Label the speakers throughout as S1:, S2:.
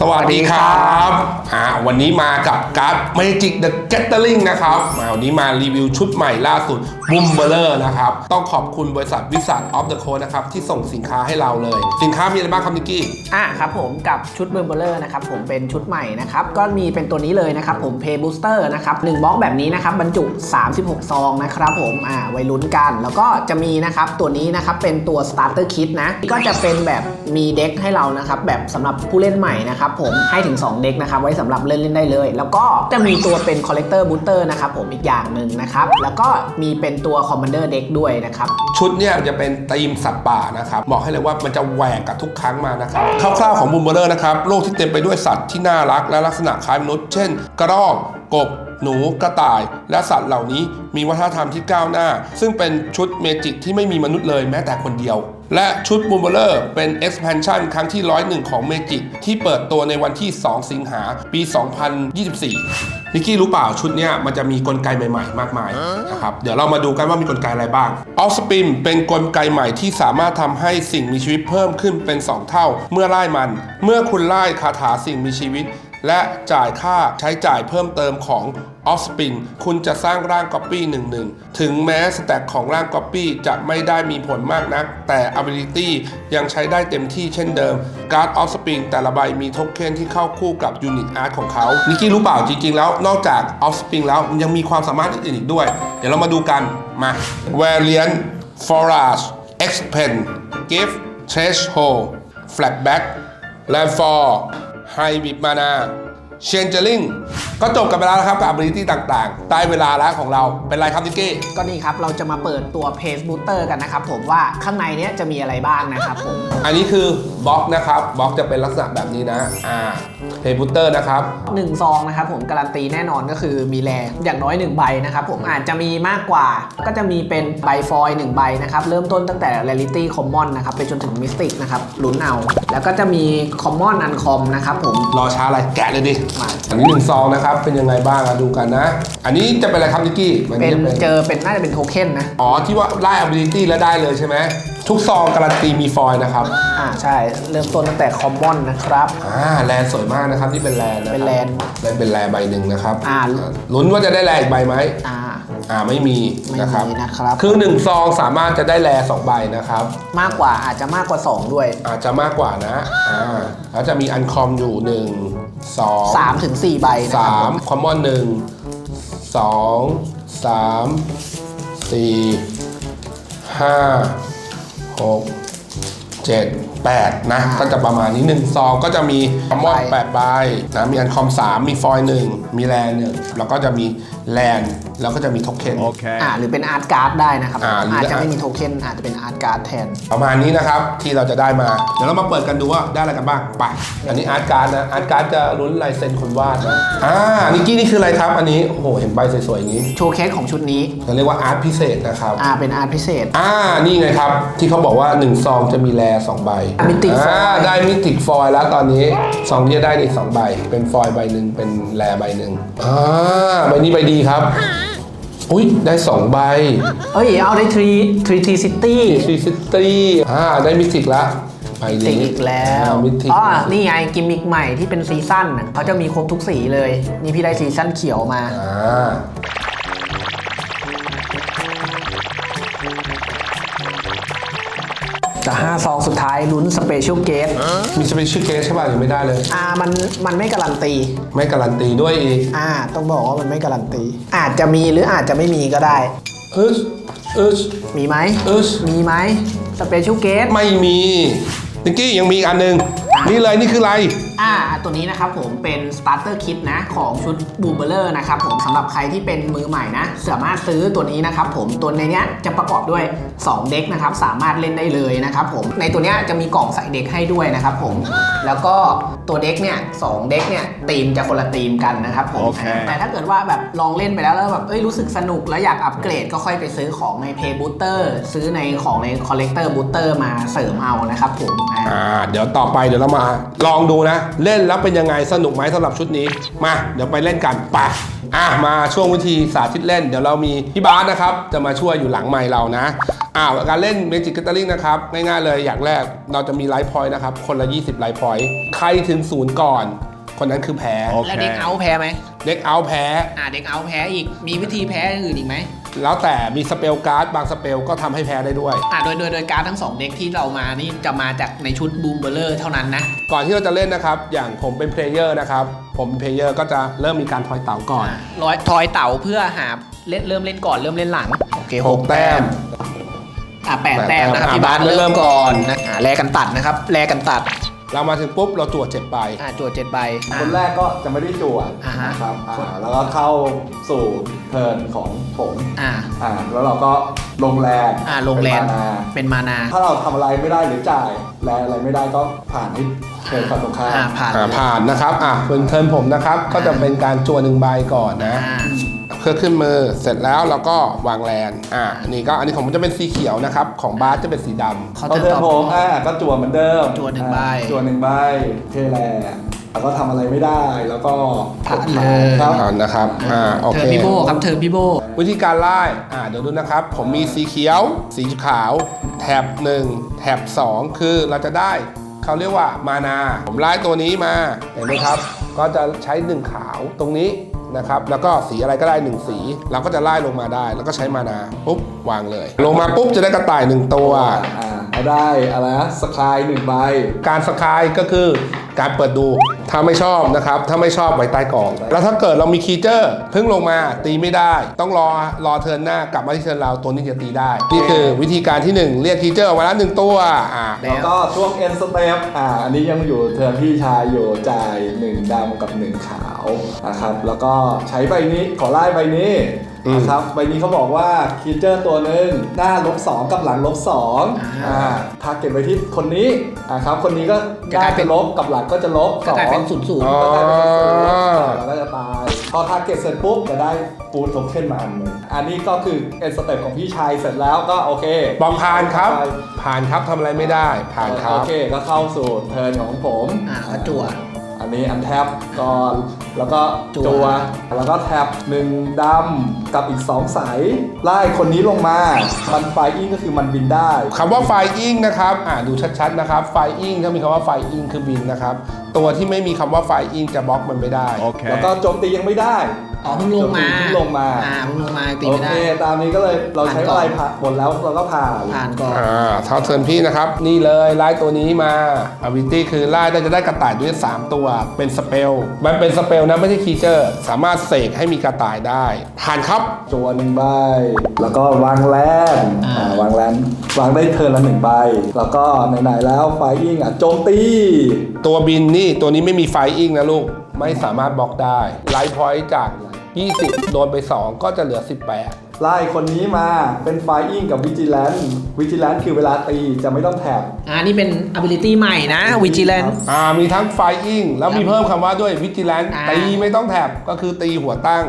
S1: สวัสดีครับอ่าวันนี้มากับการ์ด Magic the Gathering นะครับมาวันนี้มารีวิวชุดใหม่ล่าสุด b o o m b e r e r นะครับ ต้องขอบคุณบริษัทวิสัทออฟเดอะโคนะครับ ที่ส่งสินค้าให้เราเลย สินค้ามีอะไรบ้างครับนิกกี้
S2: อะครับผมกับชุดเบอร์เบอร์นะครับ ผมเป็นชุดใหม่นะครับ ก็มีเป็นตัวนี้เลยนะครับ ผม Pay Booster นะครับ1บล็อกแบบนี้นะครับ บรรจุ 36 ซองนะครับผมอ่าไว้ลุ้นกัน แล้วก็จะมีนะครับตัวนี้นะครับเป็นตัว Starter Kit นะก็จะเป็นแบบมีเด็กให้เรานะครับแบบสำหรับผู้เล่นใหม่นะครับผมให้ถึง 2 เด็กนะครับไว้สำหรับเล่นเล่นได้เลย แล้วก็จะมีตัวเป็นコレ็กเตอร์บูสเตอร์นะครับผมอีกอย่างหนึ่งนะครับแล้วก็มีเป็นตัวคอมมานเดอร์เด็กด้วยนะครับ
S1: ชุดเนี่ยจะเป็นธีมสัตว์ป่านะครับบอกให้เลยว่ามันจะแหวกกับทุกครั้งมานะครับคร่าวๆของบูมเบอร์นะครับโลกที่เต็มไปด้วยสัตว์ที่น่ารักและลักษณะคล้ายมนุษย์เช่น กระรอกกบ หนูกระต่าย และสัตว์เหล่านี้มีวัฒนธรรมที่ก้าวหน้า ซึ่งเป็นชุดเมจิกที่ไม่มีมนุษย์เลยแม้แต่คนเดียว และชุดบูมเบอร์เป็น expansion ครั้งที่ 101 ของเมจิกที่เปิดตัวในวันที่ 2 สิงหาปี 2024 นิกกี้รู้เปล่าชุดเนี้ยมันจะมีกลไกใหม่ๆ มากมายนะครับเดี๋ยวเรามาดูกันว่ามีกลไกอะไรบ้างออสปินเป็นกลไกใหม่ที่สามารถทำให้สิ่งมีชีวิตเพิ่มขึ้นเป็น 2 เท่า เมื่อไล่มัน เมื่อคุณไล่คาถาสิ่งมีชีวิต และจ่ายค่าใช้จ่ายเพิ่มเติมของ Offspin คุณจะสร้างร่างก๊อปปี้หนึ่งหนึ่งถึงแม้สแต็กของร่างก๊อปปี้จะไม่ได้มีผลมากนัก แต่ Ability ยังใช้ได้เต็มที่เช่นเดิมการ์ด Offspin แต่ละใบมีโทเค็นที่เข้าคู่กับ Unit Art ของเขา นิกกี้รู้เปล่าจริง ๆ แล้วนอกจาก Offspin แล้วมันยังมีความสามารถอื่นอีกด้วย เดี๋ยวเรามาดูกันมา Variant Forage Expand Gift Threshold Flatback Landfall ไฮบิดมานาเชนเจลิง ก็จบกันไปแล้วนะครับกับ ability ต่างๆ ได้เวลาแล้วของเราเป็นไรครับนิกกี้
S2: ก็นี่ครับ เราจะมาเปิดตัว Page Booster กันนะครับผมว่าข้างในเนี้ยจะมีอะไรบ้างนะครับผม
S1: อันนี้คือบล็อกนะครับบล็อกจะเป็นลักษณะแบบนี้นะ อ่าเพย์บูเตอร์นะครับ
S2: 1ซองนะครับผมการันตีแน่นอนก็คือมีแรงอย่างน้อย 1 ใบนะครับผมอาจจะมีมากกว่า ก็จะมีเป็นใบฟอยล์1ใบนะครับ เริ่มต้นตั้งแต่ Rarity Common นะครับไปจนถึง Mystic นะครับลุ้นเอา แล้วก็จะมี Common Uncom นะครับผม
S1: รอช้าอะไรแกะเลยดิ
S2: มา
S1: อันนี้หนึ่งซองนะครับเป็นยังไงบ้างอะดูกันนะ อันนี้จะเป็นอะไรครับนิกกี้มั
S2: เป็น
S1: จะ
S2: เจอเป็นน่าจะเป็นโทเค็นนะ
S1: อ๋อ ที่ว่าไล่ ability แล้วได้เลยใช่ไหม ทุกซองการันตีมีฟอยล์นะครับ
S2: อ่าใช่ เริ่มต้นตั้งแต่ Common นะครับ
S1: อ่า แลนสวยมากนะครับที่เป็นแลนนะครับ
S2: เป็นแลน
S1: เป็นเป็นแลนใบหนึ่งนะครับ
S2: อ่า
S1: ลุ้นว่าจะได้แลนอีกใบไหม
S2: อ่า
S1: อ่าไม่มี
S2: ไม่
S1: นะครับ
S2: มีนะครับ
S1: คือหนึ่งซองสามารถจะได้แลสองใบนะครับ
S2: มากกว่าอาจจะมากกว่า 2 ด้วย
S1: อาจจะมากกว่านะ อ่า แล้วจะมีอันคอมอยู่ 1 2
S2: 3ถึง4ใบนะครั
S1: 3
S2: บ
S1: คอมมอนหนึ่งสองสามสี่ห้าหกเจ็ด แปดนะ ก็จะประมาณนี้หนึ่งซองก็จะมีคอมมอนแปดใบนะ มีอันคอมสามมีฟอยล์หนึ่งมีแลนหนึ่งแล้วก็จะมีแลนแล้วก็จะมีโทเค็น
S3: Okay.
S2: อ่าหรือเป็นอาร์ตการ์ดได้นะครับ
S1: อ่าหรืออ
S2: อาจจะไม่มีโทเค็นอาจจะเป็นอาร์ตการ์ดแทน
S1: ประมาณนี้นะครับที่เราจะได้มา เดี๋ยวเรามาเปิดกันดูว่าได้อะไรกันบ้างไปอันนี้อาร์ตการ์ดนะอาร์ตการ์ดจะลุ้นลายเซ็นคนวาดนะอ่านิกกี้นี่คืออะไรครับ อันนี้โอ้โหเห็นใบสวยๆอย่างนี้
S2: โชว์เคสของชุดนี้
S1: เราเรียกว่าอาร์ตพิเศษนะครับ
S2: อ่าเป็นอาร์ตพิเศษ
S1: อ่านี่ไงครับที่เขาบอกว่า1ซองจะมีแลสองใบ
S2: Mythic
S1: อ่า
S2: foil
S1: ได้มิติกฟอยแล้วตอนนี้ซองนี้จะได้อีกสองใบ เป็นฟอยใบหนึ่งเป็นแลใบหนึ่งอ่าใบนี้ใบดีครับ อุ้ยได้สองใบ
S2: เอ้ยเอาได้ทรีทรีทีซิตี้
S1: ทรีซิตี้อ่าได้มิติกละใบ
S2: ติ
S1: นี้
S2: อีกแล้ว
S1: มิติก
S2: อ๋อนี่ไงกิมมิกใหม่ที่เป็นซีซั่นน่ะเขาจะมีครบทุกสีเลย นี่พี่ได้ซีซั่นเขียวมา
S1: อ่า
S2: แต่5ซองสุดท้ายลุ้นสเปเชียลเกต
S1: มีสเปเชียลเคสใช่ป่ะยังไม่ได้เลย
S2: อ่ามันมันไม่การันตี
S1: ไม่การันตีด้วยอีก
S2: อ่า ต้องบอกว่ามันไม่การันตี อาจจะมีหรืออาจจะไม่มีก็ได้
S1: เอิชเอิช
S2: มีไหม
S1: เอิช
S2: มีไหมสเปเชียลเกต
S1: ไม่มีนิกกี้ยังมีอีกอันหนึ่ง นี่เลยนี่คืออะไร
S2: อ่า ตัวนี้นะครับผมเป็น starter kit นะ ของชุดบูเบอร์นะครับผมสำหรับใครที่เป็นมือใหม่นะ สามารถซื้อตัวนี้นะครับผมตัวในเนี้ยจะประกอบด้วย 2 เด็กนะครับ สามารถเล่นได้เลยนะครับผมในตัวเนี้ยจะมีกล่องใส่เด็กให้ด้วยนะครับผมแล้วก็ตัวเด็กเนี่ยสองเด็กเนี่ยตีมจะคนละตีมกันนะครับผม
S3: โอเค
S2: แต่ถ้าเกิดว่าแบบลองเล่นไปแล้วแล้วแบบเอ้ยรู้สึกสนุกแล้วอยากอัปเกรดก็ค่อยไปซื้อของใน Pay Booster ซื้อในของใน Collector Booster มาเสริมเอานะครับผมอ่า
S1: อ่า เดี๋ยวต่อไปเดี๋ยวเรามา ลองดูนะ เล่นแล้วเป็นยังไงสนุกไหมสำหรับชุดนี้ มา เดี๋ยวไปเล่นกันไปอะมาช่วงวิธีสาธิตเล่น เดี๋ยวเรามีพี่บาสนะครับ จะมาช่วยอยู่หลังไมค์เรานะอ่าการเล่น Magic Gathering นะครับ ง่ายๆเลยอย่างแรกเราจะมีไลฟ์พอยต์นะครับ คนละ 20ไลฟ์พอยต์ใครถึงศูนย์ก่อน คนนั้นคือแพ้
S2: แล้วเด็กเอาท์แพ้ไหม
S1: เด็กเอาท์แพ้
S2: อ่าเด็กเอาท์แพ้อีกมีวิธีแพ้อย่างอื่นอีกไหม
S1: แล้วแต่มีสเปลการ์ดบางสเปลก็ทำให้แพ้ได้ด้วย
S2: อ่าโดยโดยโดยการดทั้งสองเด็กที่เรามานี่จะมาจากในชุดบูมเบอร์เลอร์เท่านั้นนะ
S1: ก่อนที่เราจะเล่นนะครับ อย่างผมเป็นเพลเยอร์นะครับ ผมเป็นเพลเยอร์ก็จะเริ่มมีการทอยเต่าก่อน
S2: ร้อยทอยเต่าเพื่อหาเล่นเริ่มเล่นก่อนเริ่มเล่นหลัง โอเค
S1: หกแต้ม
S2: อะแปดแต้มนะครับ
S1: อะ
S2: พี่บาส
S1: บาสเริ่
S2: เริ่
S1: ม
S2: มก่อนนะอะแลกันตัดนะครับแลกันตัด
S1: เรามาถึงปุ๊บเราจั่วเจ็ดใบ
S2: อะจวดเจ็ดใบอะ
S3: คนแรกก็จะไม่ได้จั่ว
S2: อ่าฮะ
S3: นะครับอ่าแล้วก็เข้าสู่เทิร์นของผม
S2: อ่า
S3: อ่าแล้วเราก็ลงแรง
S2: อ่าลงแรง
S3: เป็นมานา
S2: เป็นมานา
S3: ถ้าเราทำอะไรไม่ได้หรือจ่ายแรงอะไรไม่ได้ก็ผ่านที่เทิร์นฝั่งตรงข้าม
S2: อ่าผ่าน
S1: อ่าผ่านนะครับอะเป็นเทิร์นผมนะครับ ก็จะเป็นการจั่วหนึ่งใบก่อนนะ
S2: อ่า
S1: เพื่อขึ้นมือเสร็จแล้วเราก็วางแลนอ่าอันนี้ก็อันนี้ของผมจะเป็นสีเขียวนะครับ ของบาสจะเป็นสีดำ
S2: เขา
S3: ก็
S2: จะ
S3: เทิร์
S2: ต
S3: น
S2: อบ
S3: ผมอ่าก็จั่วเหมือนเดิม
S2: จั่วหนึ่งใบ
S3: อ่าจั่วหนึ่งใบเทแลแล้วก็ทำอะไรไม่ได้แล้วก็
S2: ผ่านเลย
S3: ครับ
S1: อ่านะครับอ่าโอ
S2: เทิ
S1: เค
S2: ร์นพี่โบครับเทิร์นพี่โบ
S1: วิธีการไล่อ่าเดี๋ยวดูนะครับ ผมมีสีเขียว สีขาว แถบ 1 แถบ 2 คือเราจะได้เขาเรียกว่ามานา ผมไล่ตัวนี้มา เห็นไหมครับ ก็จะใช้ 1 ขาวตรงนี้ นะครับแล้วก็สีอะไรก็ได้ 1 สี เราก็จะไล่ลงมาได้ แล้วก็ใช้มานาปุ๊บวางเลย ลงมาปุ๊บจะได้กระต่าย 1 ตัว
S3: อ่า เอาได้อะไรนะสกายหนึ่งใบ
S1: การสกายก็คือการเปิดดูถ้าไม่ชอบนะครับ ถ้าไม่ชอบไว้ใต้กล่อง แล้วถ้าเกิดเรามีคีเจอร์เพิ่งลงมาตีไม่ได้ ต้องรอรอเทิร์นหน้ากลับมาที่เทิร์นเราตัวนี้จะตีได้ นี่คือวิธีการที่ 1 เรียกคีเจอร์ออกมาแล้วหนึ่งตัวอ่า
S2: แล้ว
S3: แล้วก็ช่วง end step อ่าอันนี้ยังอยู่เทิร์นพี่ชายอยู่จ่าย1ดำกับ 1 ขาวนะครับแล้วก็ใช้ใบนี้ขอไล่ใบนี้
S1: อืม
S3: นะครับใบนี้เขาบอกว่าคีเจอร์ตัวหนึ่งหน้าลบสองกับหลังลบสองอ่า ทาร์เก็ตไปที่คนนี้อ่าครับ คนนี้ก็
S2: จะกลายเป็น
S3: หน้าจะลบกับหลังก็จะลบ
S2: ก็กลายเป็น
S3: สอง
S2: ศูนย์ศูนย์
S1: อ๋อ
S3: ก็กลายเป็นศูนย์อ่าแล้วก็จะตาย พอทาร์เก็ตเสร็จปุ๊บจะได้ฟูดโทเค็นมาอันหนึ่งอันนี้ก็คือ end step ของพี่ชายเสร็จแล้วก็โอเค
S1: บอกผ่านครับ ผ่านครับทำอะไรไม่ได้ ผ่านครั
S3: โอบ เคก็เข้าสู่เทิร์นของผม
S2: อ่าก็จั่ว
S3: อันนี้อันแท็บก่อน แล้วก็
S2: จั่ว
S3: จัว แล้วก็แท็บหนึ่งดำกับอีก 2 ใสายไล่คนนี้ลงมา มันไฟอิงก็คือมันบินได้
S1: คำว่าไฟอิงนะครับ อ่าดูชัดๆนะครับ ไฟอิงถ้ามีคำว่าไฟอิงคือบินนะครับ ตัวที่ไม่มีคำว่าไฟอิงจะบล็อกมันไม่ได้
S3: แล้วก็โจมตียังไม่ได้
S2: อ๋อเพิ่งลงมา
S3: เพิ่งลงมา
S2: อ่าเพิ่งลงมาตี
S3: โอ
S2: ไม่
S3: เค
S2: ได้
S3: ตามนี้ก็เลยเราใช้
S2: ผ่านก่อน
S3: อะไรผ่านหมดแล้วเราก็ผ่าน
S2: ผ่านก่อน
S1: อ่าเท่าเทิร์นพี่นะครับ นี่เลยไล่ตัวนี้มาอวิตี้คือไล่ได้จะได้กระต่ายด้วย 3 ตัว เป็นสเปล มันเป็นสเปลนะไม่ใช่คีเจอร์ สามารถเสกให้มีกระต่ายได้ ผ่านครับ
S3: จวนหนึ่งใบ แล้วก็วางแลน
S2: อ่า
S3: อ่าวางแลนวางได้เทิร์นละหนึ่งใบ แล้วก็ไหนๆแล้วไฟอิงอะโจมตี
S1: ตัวบินนี่ตัวนี้ไม่มีไฟอิงนะลูก ไม่สามารถบล็อกได้ไลท์พอยต์จาก 20 โดนไป 2 ก็จะเหลือ 18
S3: ไล่คนนี้มาเป็นไฟอิงกับวิจิแลนวิจิแลนคือเวลาตีจะไม่ต้องแถบ
S2: อ่านี่เป็น ability ใหม่นะ vigilance
S1: อ่ามีทั้งไฟอิงแล้วมีเพิ่มคำว่าด้วยวิจิแลน
S2: อ่า
S1: ตีไม่ต้องแถบก็คือตีหัวตั้ง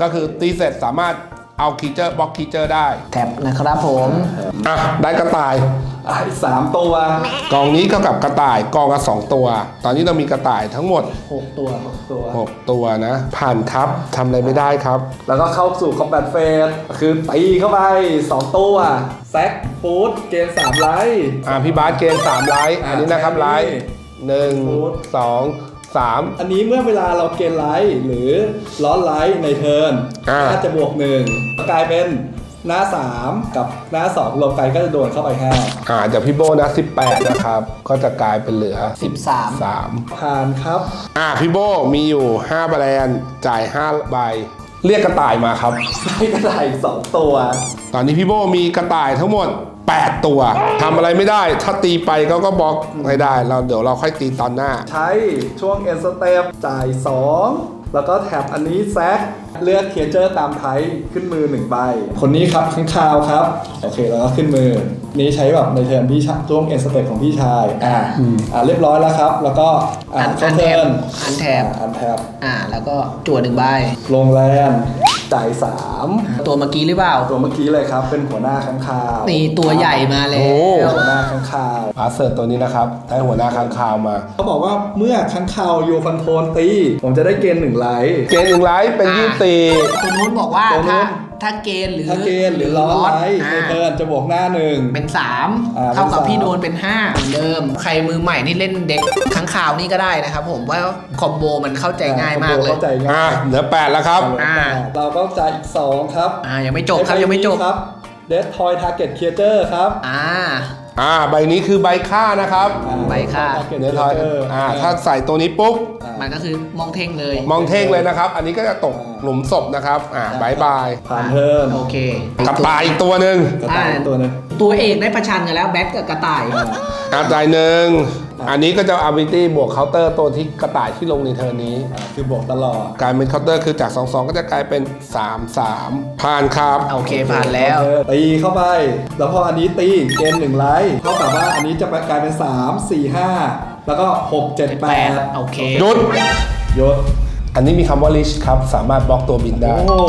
S1: ก็คือตีเสร็จสามารถ เอาคีเจอร์บล็อกคีเจอร์ได้
S2: แท็บนะครับผม
S1: อะได้กระต่าย
S3: อะอีกสามตัว
S1: กองนี้เท่ากับกระต่ายกองละสองตัว ตอนนี้เรามีกระต่ายทั้งหมด
S2: 6ตัว
S3: ตัว
S1: 6 ตัวนะ ผ่านครับทำอะไรไม่ได้ครับ
S3: แล้วก็เข้าสู่คอมแบทเฟสคือตีเข้าไป2ตัว แซกฟูดเกณฑ์3ไลท์
S1: อ่าพี่บาสเกณฑ์3ไลท์
S3: อ่า
S1: อันนี้นะครับ
S3: แค่นี้
S1: ไลท์หนึ่ง
S3: ฟูด
S1: สอง สาม
S3: อันนี้เมื่อเวลาเราเกณฑ์ไลท์หรือล้อนไลท์ในเทิร์น
S1: อ่า
S3: ถ้าจะบวกหนึ่งก็กลายเป็นหน้า 3 กับหน้า 2 รวมกันก็จะโดนเข้าไป5
S1: อ่าเดี๋ยวพี่โบนะ18 นะครับ ก็จะกลายเป็นเหลือ
S2: 13
S1: 3
S3: ผ่านครับ
S1: อ่าพี่โบมีอยู่5แบรนด์จ่าย5ใบเรียกกระต่ายมาครับ
S3: ได้กระต่ายอีกสองตัว
S1: ตอนนี้พี่โบมีกระต่ายทั้งหมด 8 ตัวทำอะไรไม่ได้ ถ้าตีไปเขาก็บล็อกไม่ได้ เราเดี๋ยวเราค่อยตีตอนหน้า
S3: ใช้ช่วง end step จ่าย 2 แล้วก็แท็บอันนี้แซกเลือกเคเจอร์ตามไทยขึ้นมือ1ใบ คนนี้ครับข้างคาวครับ โอเคแล้วก็ขึ้นมือ นี้ใช้แบบในเทิร์นพี่ชายช่วง end step ของพี่ชาย อ่า อ่าเรียบร้อยแล้วครับ แล้วก็อ่า
S2: อัน
S3: เข้าเทิร์น
S2: อันแท็บ
S3: อันแท็บ
S2: อ่า แล้วก็จั่วหนึ่งใบ
S3: ลงแลน จ่าย
S2: ตัวเมื่อกี้หรือเปล่า
S3: 3ตัวเมื่อกี้เลยครับ เป็นหัวหน้าข้างคาว
S2: นี่ตัวใหญ่มาแล้
S1: โอ้
S2: ว
S3: หัวหน้าข้างคาว
S1: อาเสิร์ตตัวนี้นะครับ ได้หัวหน้าค้างคาวมา
S3: เขาบอกว่าเมื่อค้างคาวโยคอนโทรลตี ผมจะได้เกณฑ์หนึ่งไลท์
S1: เกณฑ์หนึ่งไลท์เป็นยี่สิบสี่
S2: ตัวนู้นบอกว่า
S3: ตัวนู้
S2: ถ้านถ้าเกณฑ์หรือ
S3: ถ้าเกณฑ์หรือล้อไลท์
S2: อ่า
S3: ในเทิร์นจะบวกหน้าหนึ่ง
S2: เป็น
S3: อ่า
S2: 3เท่ากับ
S3: เป็นสาม
S2: พี่โดนเป็น5เหมือนเดิม ใครมือใหม่นี่เล่นเด็กค้างคาวนี่ก็ได้นะครับผมว่าคอมโบมันเข้าใจง่ายมากเลย
S3: เข้าใจง่า
S1: อ่ายเหลือแปดแล้วครับ
S2: อ่า
S3: เราก็จ่ายอีกสองครับ
S2: อ่ายังไม่จบครับยังไม่จบ
S3: ครับเดสทอยทาร์เก็ตเคเจอร์ครับ
S2: อ่า
S1: อ่าใบนี้คือใบค่านะครับ
S3: อ่า
S2: ใบค่า
S3: Target
S1: เดี๋ยวทอย
S3: Creator
S1: อ่าถ้าใส่ตัวนี้ปุ๊บ
S2: มันก็คือมองเท่งเลย
S1: มองเท่งเลยนะครับ อันนี้ก็จะตกหลุมศพนะครับอ่าบายบาย
S3: ผ่านเทิร์น
S2: โอเค
S1: กับปลาอีกตัวหนึ่ง
S3: กระต่ายตัวหนึง
S2: ตัวเอกได้ประชันกันแล้วแบ็คกับกระต่าย
S1: อ่าจ่ายหนึ่ง อันนี้ก็จะอาบิตี้บวกเคาน์เตอร์ตัวที่กระต่ายที่ลงในเทอร์นนี้
S3: อ่าคือบวกตลอด
S1: กลายเป็นเคาน์เตอร์คือจาก 2 2 ก็จะกลายเป็น 3 3 ผ่านครับ
S2: โอเคผ่านแล้ว
S3: เออตีเข้าไป แล้วพออันนี้ตีเกณฑ์หนึ่งไลท์เท่ากับว่าอันนี้จะกลายเป็น 3 4 5 แล้วก็ 6 7 8
S2: โอเค
S1: หยุด
S3: ยศ
S1: อันนี้มีคำว่า reach ครับ สามารถบล็อกตัวบินได้
S3: โอ้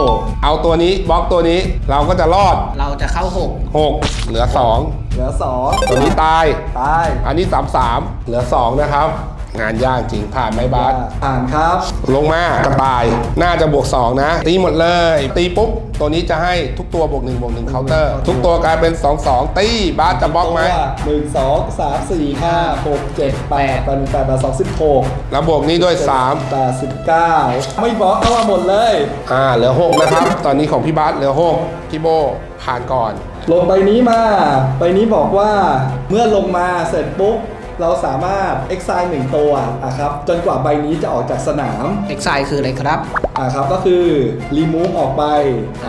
S1: เอาตัวนี้บล็อกตัวนี้เราก็จะรอด
S2: เราจะเข้า
S1: 6เหลือ
S3: เหลือ
S1: 2ตัวนี้ตาย
S3: 2ตาย
S1: อันนี้ 3 3 เหลือ 2 นะครับ งานยากจริงผ่านไหมบาส
S3: ผ่านครับ
S1: ลงมากระต่าย น่าจะบวก 2 นะ ตีหมดเลย ตีปุ๊บ ตัวนี้จะให้ทุกตัวบวก1บวก1เคาน์เตอร์ ทุกตัวกลายเป็น 2 2 ตีบาสจะบล็อกไหม
S3: หนึ่งสองสามสี่ห้าหกเจ็ดแปดแปดแปดแปดสองสิบหก
S1: แล้วบวกนี้ด้วย
S3: แปดสิบเก้าไม่บล็อกเข้ามาหมดเลย
S1: 3อ่าเหลือ 6 นะครับ ตอนนี้ของพี่บาสเหลือ 6 พี่โบผ่านก่อน
S3: ลงใบนี้มาใบนี้บอกว่าเมื่อลงมาเสร็จปุ๊บ เราสามารถ exile หนึ่งตัวอะครับจนกว่าใบนี้จะออกจากสนาม
S2: 6 Exile คืออะไรครับ
S3: อะครับก็คือ remove ออกไป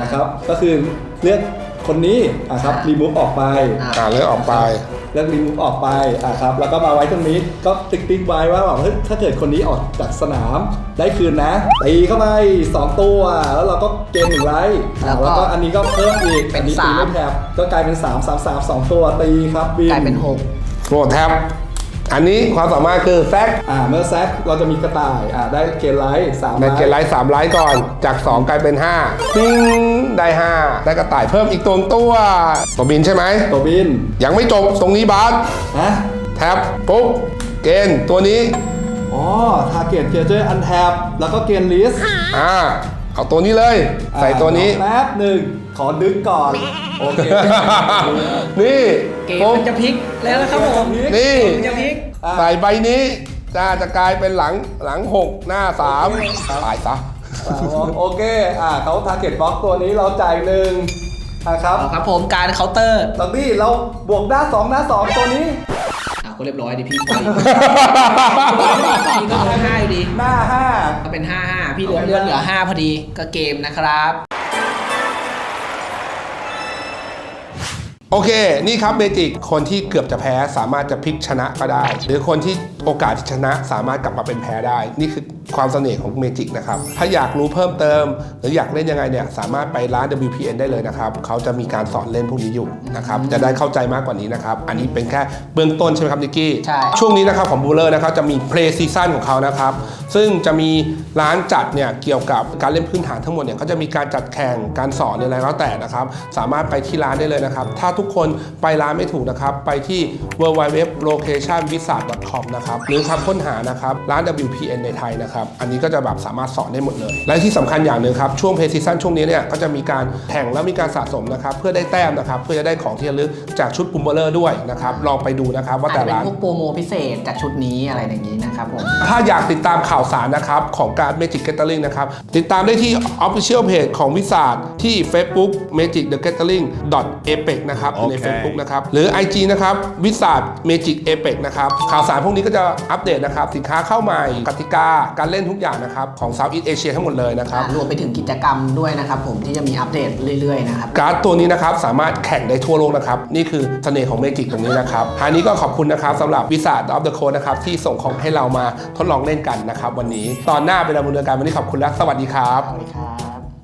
S3: นะครับก็คือเลือกคนนี้อะครับ remove ออกไป
S2: อ่า
S1: อ่าเลือกออกไป
S3: เลือก remove ออกไปอะครับแล้วก็มาไว้ตรงนี้ก็ติ๊กติ๊กไว้ว่าแบบเฮ้ยถ้าเกิดคนนี้ออกจากสนามได้คืนนะตีเข้าไป2ตัว แล้วเราก็เกณฑ์หนึ่งไลท์
S2: แล้วก็
S3: แล้วก็อันนี้ก็เพิ่มอีก
S2: เป็น
S3: อันี้ตี
S2: สาม
S3: ไม่แถบก็กลายเป็น3 3 3 2ตัวตีครับบิน
S2: กลายเป็น
S1: โหลดแท็บ อันนี้ความสามารถคือแซก
S3: อ่าเมื่อแซกเราจะมีกระต่ายอ่าได้เกณฑ์ไลท์สาม
S1: ใน
S3: ไลท์
S1: เกณฑ์ไลท์สามไลท์ก่อน จาก 2 กลายเป็น5ปิ้งได้ 5 ได้กระต่ายเพิ่มอีกตัวตัว ตัวบินใช่ไหม
S3: ตัวบิน
S1: ยังไม่จบตรงนี้บาส
S3: ฮะ
S1: แท็บปุ๊บเกณฑ์ตัวนี้
S3: อ๋อทาร์เก็ตเ a เจอร์อันแทบแล้วก็เกณฑ์ลิส
S1: อ่า เอาตัวนี้เลย ใส่ตัวนี้
S3: แป๊บหนึ่งขอดึกก่อน โอเค
S1: นี่
S2: เกม
S1: ปุ๊บ
S2: มันจะพลิกแล้วนะครับผม
S1: นี่
S2: มันจะพลิก
S3: อะ
S1: ใส่ใบนี้จะจะกลายเป็นหลังหลัง6หน้า3ตายซะ
S3: อ่าโอเค อ่าเขาทาร์เก็ตบล็อกตัวนี้เราจ่ายหนึ่งนะครับ
S2: เอาครับผมการเคาน์เตอร์
S3: ตอนนี้เราบวกหน้าสองหน้าสองตัวนี้
S2: อะ ก็เรียบร้อยดิพี่ปล่อยพี่ก็ลงห้าอยู่ดี
S3: หน้าห้า
S2: ก็เป็น 5 5 พี่เหลือเลือดเหลือ 5 พอดีก็เกมนะครับ
S1: โอเค นี่ครับเมจิก คนที่เกือบจะแพ้สามารถจะพลิกชนะก็ได้ หรือคนที่โอกาสที่ชนะสามารถกลับมาเป็นแพ้ได้ นี่คือ ความเสน่ห์ของเมจิกนะครับ ถ้าอยากรู้เพิ่มเติม หรืออยากเล่นยังไงเนี่ยสามารถไปร้าน WPN ได้เลยนะครับ เขาจะมีการสอนเล่นพวกนี้อยู่นะครับ จะได้เข้าใจมากกว่านี้นะครับ อันนี้เป็นแค่เบื้องต้นใช่ไหมครับนิกกี้
S2: ใช่
S1: ช่วงนี้นะครับของบูเลอร์นะครับจะมีเพลย์ซีซั่นของเขานะครับ ซึ่งจะมีร้านจัดเนี่ยเกี่ยวกับการเล่นพื้นฐานทั้งหมดเนี่ยเขาจะมีการจัดแข่งการสอนอะไรแล้วแต่นะครับ สามารถไปที่ร้านได้เลยนะครับ ถ้าทุกคนไปร้านไม่ถูกนะครับไปที่ www.locationwizard.com นะครับหรือคำค้นหานะครับร้าน WPN ในไทยนะครับอันนี้ก็จะแบบสามารถสอนได้หมดเลย และที่สำคัญอย่างหนึ่งครับ ช่วงเพลย์ซีซั่นช่วงนี้เนี่ยก็จะมีการแข่งแล้วมีการสะสมนะครับ เพื่อได้แต้มนะครับ เพื่อจะได้ของที่ระลึกจากชุดบุมเบอร์เลอร์ด้วยนะครับ ลองไปดูนะครับว่า
S2: อาจ
S1: แต่
S2: จะเป็น
S1: ร้าน
S2: พวกโปรโมพิเศษจากชุดนี้อะไรอย่างนี้นะครับผม
S1: ถ้าอยากติดตามข่าวสารนะครับของการ Magic Gathering นะครับ ติดตามได้ที่ Official Page ของวิสาดที่ Facebook Magic the Gathering apex นะครับใน Facebook นะครับหรือ IG นะครับวิสาด Magic apex นะครับข่าวสารพวกนี้ก็จะอัปเดตนะครับสินค้าเข้าใหม่กติกาการเล่นทุกอย่างนะครับของ Southeast Asia ทั้งหมดเลยนะครับ
S2: รวมไปถึงกิจกรรมด้วยนะครับผมที่จะมีอัปเดตเรื่อยๆนะครับ
S1: การ์ดตัวนี้นะครับสามารถแข่งได้ทั่วโลกนะครับ นี่คือเสน่ห์ของเมจิกตรงนี้นะครับทางนี้ก็ขอบคุณนะครับสำหรับวิสาดออฟเดอะโคนะครับที่ส่งของให้เรามาทดลองเล่นกันนะครับวันนี้ ตอนหน้าเป็นดำเนินการวันนี้ขอบคุณและสวัสดีครับ
S2: สวัสดีครับ